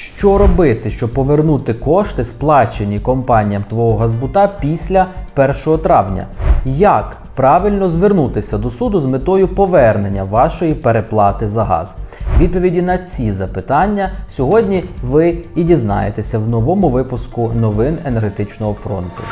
Що робити, щоб повернути кошти, сплачені компаніям твого газбута після 1 травня? Як правильно звернутися до суду з метою повернення вашої переплати за газ? Відповіді на ці запитання сьогодні ви і дізнаєтеся в новому випуску новин енергетичного фронту.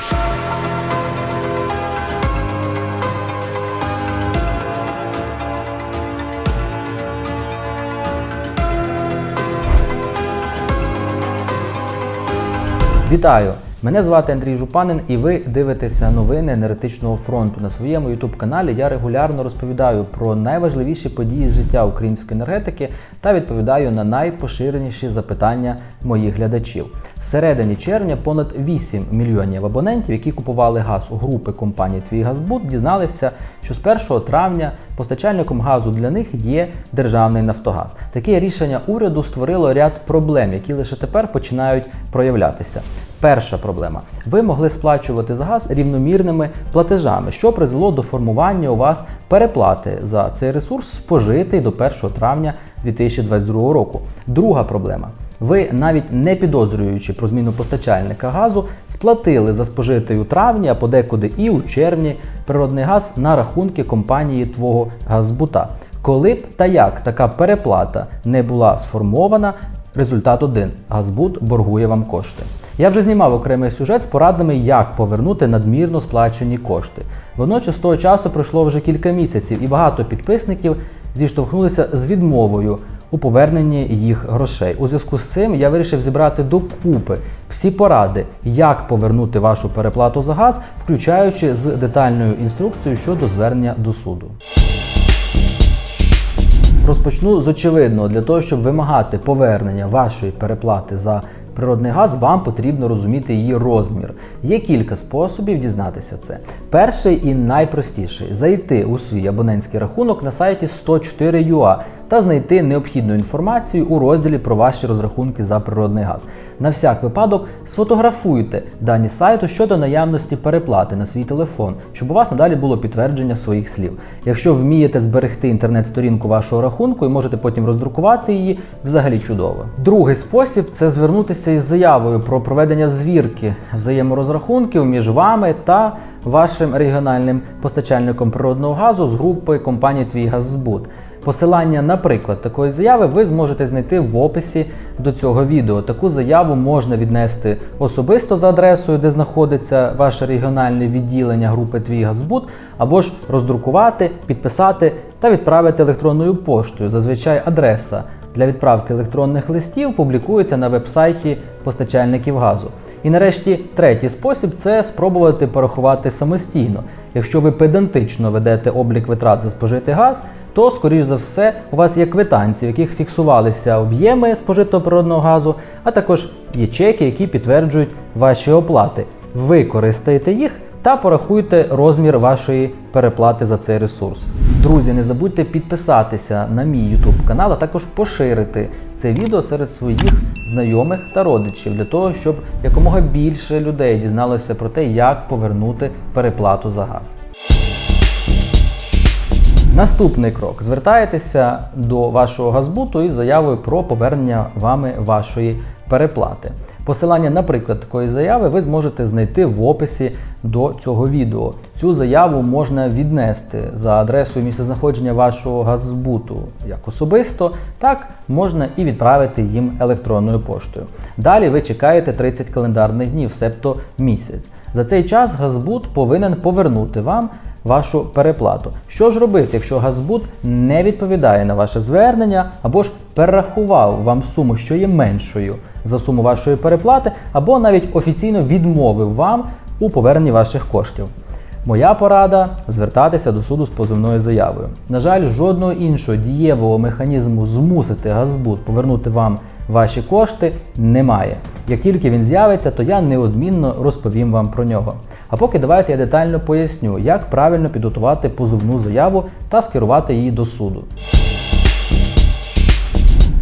Вітаю! Мене звати Андрій Жупанин, і ви дивитеся новини енергетичного фронту. На своєму youtube каналі я регулярно розповідаю про найважливіші події з життя української енергетики та відповідаю на найпоширеніші запитання моїх глядачів. В середині червня понад 8 мільйонів абонентів, які купували газ у групи компанії Твій Газбуд, дізналися, що з 1 травня постачальником газу для них є державний Нафтогаз. Таке рішення уряду створило ряд проблем, які лише тепер починають проявлятися. Перша проблема: ви могли сплачувати за газ рівномірними платежами, що призвело до формування у вас переплати за цей ресурс, спожитий до 1 травня 2022 року. Друга проблема. Ви, навіть не підозрюючи про зміну постачальника газу, сплатили за спожитий у травні, а подекуди і у червні природний газ на рахунки компанії твого газбута. Коли б та як така переплата не була сформована, результат один: Газбут боргує вам кошти. Я вже знімав окремий сюжет з порадами, як повернути надмірно сплачені кошти. Водночас з того часу пройшло вже кілька місяців, і багато підписників зіштовхнулися з відмовою у поверненні їх грошей. У зв'язку з цим я вирішив зібрати докупи всі поради, як повернути вашу переплату за газ, включаючи з детальною інструкцією щодо звернення до суду. Розпочну з очевидного, для того, щоб вимагати повернення вашої переплати за природний газ, вам потрібно розуміти її розмір. Є кілька способів дізнатися це. Перший і найпростіший зайти у свій абонентський рахунок на сайті 104.ua та знайти необхідну інформацію у розділі про ваші розрахунки за природний газ. На всяк випадок сфотографуйте дані сайту щодо наявності переплати на свій телефон, щоб у вас надалі було підтвердження своїх слів. Якщо вмієте зберегти інтернет-сторінку вашого рахунку і можете потім роздрукувати її, взагалі чудово. Другий спосіб це звернутися із заявою про проведення звірки взаєморозрахунків між вами та вашим регіональним постачальником природного газу з групи компанії Твій Газзбут. Посилання на приклад такої заяви ви зможете знайти в описі до цього відео. Таку заяву можна віднести особисто за адресою, де знаходиться ваше регіональне відділення групи Твій Газбут, або ж роздрукувати, підписати та відправити електронною поштою. Зазвичай адреса для відправки електронних листів публікується на вебсайті постачальників газу. І нарешті третій спосіб це спробувати порахувати самостійно. Якщо ви педантично ведете облік витрат за спожитий газ, то, скоріш за все, у вас є квитанції, в яких фіксувалися об'єми спожитого природного газу, а також є чеки, які підтверджують ваші оплати. Використайте їх та порахуйте розмір вашої переплати за цей ресурс. Друзі, не забудьте підписатися на мій YouTube канал, а також поширити це відео серед своїх знайомих та родичів для того, щоб якомога більше людей дізналося про те, як повернути переплату за газ. Наступний крок: звертаєтеся до вашого газбуту із заявою про повернення вами вашої переплати. Посилання, наприклад, такої заяви ви зможете знайти в описі до цього відео. Цю заяву можна віднести за адресою місцезнаходження вашого газбуту як особисто, так можна і відправити їм електронною поштою. Далі ви чекаєте 30 календарних днів, себто місяць. За цей час Газбут повинен повернути вам вашу переплату. Що ж робити, якщо Газбут не відповідає на ваше звернення або ж перерахував вам суму, що є меншою за суму вашої переплати, або навіть офіційно відмовив вам у поверненні ваших коштів? Моя порада звертатися до суду з позовною заявою. На жаль, жодного іншого дієвого механізму змусити Газбут повернути вам ваші кошти немає. Як тільки він з'явиться, то я неодмінно розповім вам про нього. А поки давайте я детально поясню, як правильно підготувати позовну заяву та скерувати її до суду.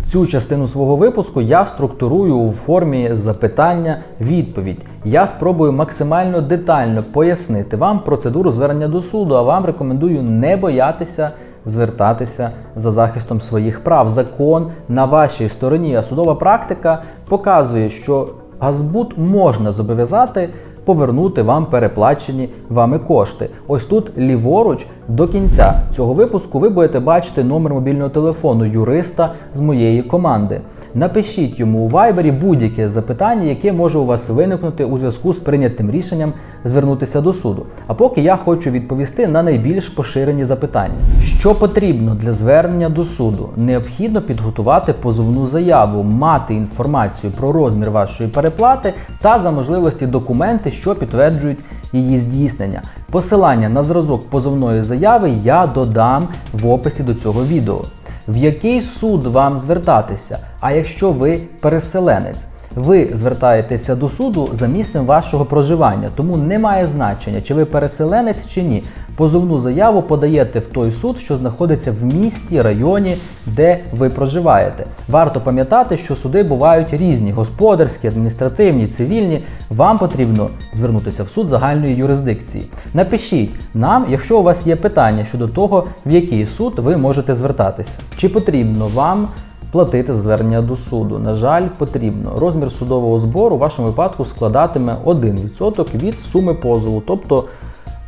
Цю частину свого випуску я структурую у формі запитання-відповідь. Я спробую максимально детально пояснити вам процедуру звернення до суду, а вам рекомендую не боятися звертатися за захистом своїх прав. Закон на вашій стороні, а судова практика показує, що Газбуд можна зобов'язати повернути вам переплачені вами кошти. Ось тут ліворуч до кінця цього випуску ви будете бачити номер мобільного телефону юриста з моєї команди. Напишіть йому у вайбері будь-яке запитання, яке може у вас виникнути у зв'язку з прийнятим рішенням звернутися до суду. А поки я хочу відповісти на найбільш поширені запитання. Що потрібно для звернення до суду? Необхідно підготувати позовну заяву, мати інформацію про розмір вашої переплати та за можливості документи, що підтверджують її здійснення. Посилання на зразок позовної заяви я додам в описі до цього відео. В який суд вам звертатися? А якщо ви переселенець? Ви звертаєтеся до суду за місцем вашого проживання, тому немає значення, чи ви переселенець чи ні. Позовну заяву подаєте в той суд, що знаходиться в місті, районі, де ви проживаєте. Варто пам'ятати, що суди бувають різні: господарські, адміністративні, цивільні. Вам потрібно звернутися в суд загальної юрисдикції. Напишіть нам, якщо у вас є питання щодо того, в який суд ви можете звертатися. Чи потрібно вам платити звернення до суду. На жаль, потрібно. Розмір судового збору у вашому випадку складатиме 1% від суми позову, тобто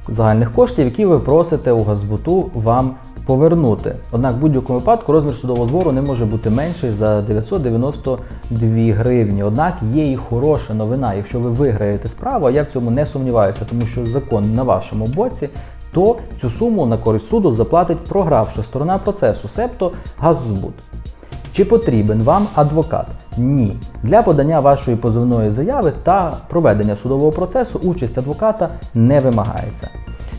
загальних коштів, які ви просите у Газбуту вам повернути. Однак в будь-якому випадку розмір судового збору не може бути менший за 992 гривні. Однак є і хороша новина. Якщо ви виграєте справу, а я в цьому не сумніваюся, тому що закон на вашому боці. То цю суму на користь суду заплатить програвша сторона процесу, себто Газбуд. Чи потрібен вам адвокат? Ні. Для подання вашої позовної заяви та проведення судового процесу участь адвоката не вимагається.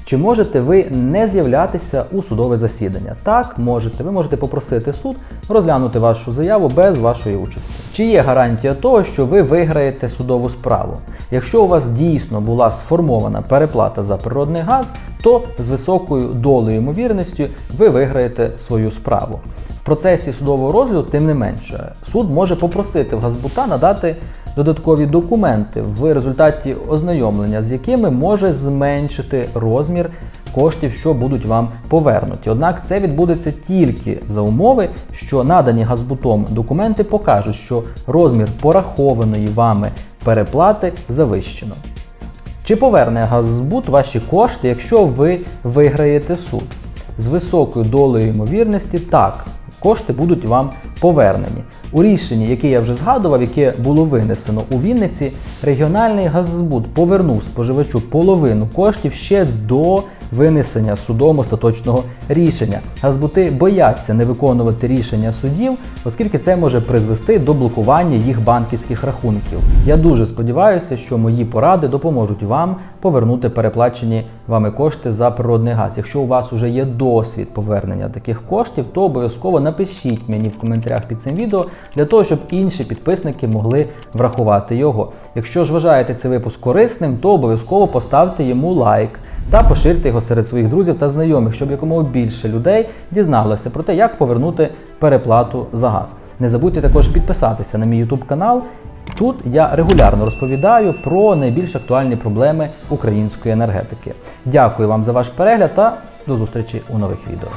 Чи можете ви не з'являтися у судове засідання? Так, можете. Ви можете попросити суд розглянути вашу заяву без вашої участі. Чи є гарантія того, що ви виграєте судову справу? Якщо у вас дійсно була сформована переплата за природний газ, то з високою долею ймовірністю ви виграєте свою справу. В процесі судового розгляду, тим не менше, суд може попросити в Газбута надати додаткові документи, в результаті ознайомлення з якими може зменшити розмір коштів, що будуть вам повернуті. Однак це відбудеться тільки за умови, що надані Газбутом документи покажуть, що розмір порахованої вами переплати завищено. Чи поверне Газбут ваші кошти, якщо ви виграєте суд? З високою долею ймовірності так, кошти будуть вам повернені. У рішенні, яке я вже згадував, яке було винесено у Вінниці, регіональний Газзбут повернув споживачу половину коштів ще до винесення судом остаточного рішення. Газбути бояться не виконувати рішення судів, оскільки це може призвести до блокування їх банківських рахунків. Я дуже сподіваюся, що мої поради допоможуть вам повернути переплачені вами кошти за природний газ. Якщо у вас вже є досвід повернення таких коштів, то обов'язково напишіть мені в коментарях під цим відео для того, щоб інші підписники могли врахувати його. Якщо ж вважаєте цей випуск корисним, то обов'язково поставте йому лайк та поширте його серед своїх друзів та знайомих, щоб якомога більше людей дізналося про те, як повернути переплату за газ. Не забудьте також підписатися на мій YouTube канал. Тут я регулярно розповідаю про найбільш актуальні проблеми української енергетики. Дякую вам за ваш перегляд та до зустрічі у нових відео.